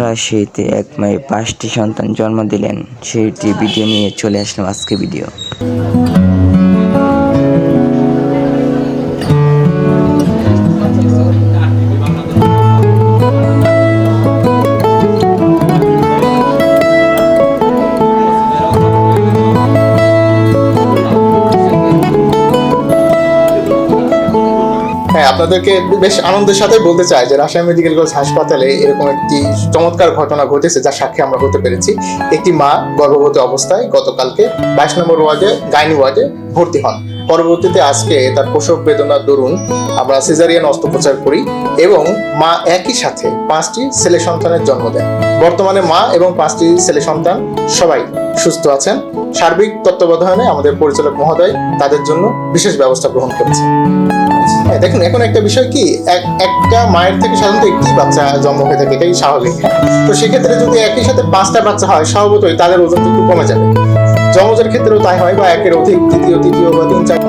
রাজশাহীতে এক মায়ের পাঁচটি সন্তান জন্ম দিলেন। সেইটি ভিডিও নিয়ে চলে আসলাম আজকে ভিডিও হ্যাঁ আপনাদেরকে বেশ আনন্দের সাথে বলতে চাই যে রাজশাহী মেডিকেল কলেজ হাসপাতালে এরকম একটি চমৎকার ঘটনা ঘটেছে, যার সাক্ষী আমরা হতে পেরেছি। একটি মা গর্ভবতী অবস্থায় গতকালকে বাইশ নম্বর ওয়ার্ডে, গাইনি ওয়ার্ডে ভর্তি হন। পরবর্তীতে আজকে তার প্রসব বেদনার দরুন আমরা সিজারিয়ান অস্ত্রোপচার করি এবং মা একই সাথে পাঁচটি ছেলে সন্তানের জন্ম দেন। বর্তমানে মা এবং পাঁচটি ছেলে সন্তান সবাই সুস্থ আছেন। সার্বিক তত্ত্বাবধানে আমাদের পরিচালক মহোদয় তাদের জন্য বিশেষ ব্যবস্থা গ্রহণ করেছে হ্যাঁ, দেখুন এখন একটা বিষয় কি? এক একটা মায়ের থেকে সাধারণত একটি বাচ্চা জন্ম হয়ে থাকে এটাই স্বাভাবিক। তো সেক্ষেত্রে যদি একই সাথে পাঁচটা বাচ্চা হয় স্বভাবতই তাদের ওজন একটু কমে যাবে। জমজের ক্ষেত্রেও তাই হয় বা একের অধিক দ্বিতীয় তৃতীয় বা তিন চার।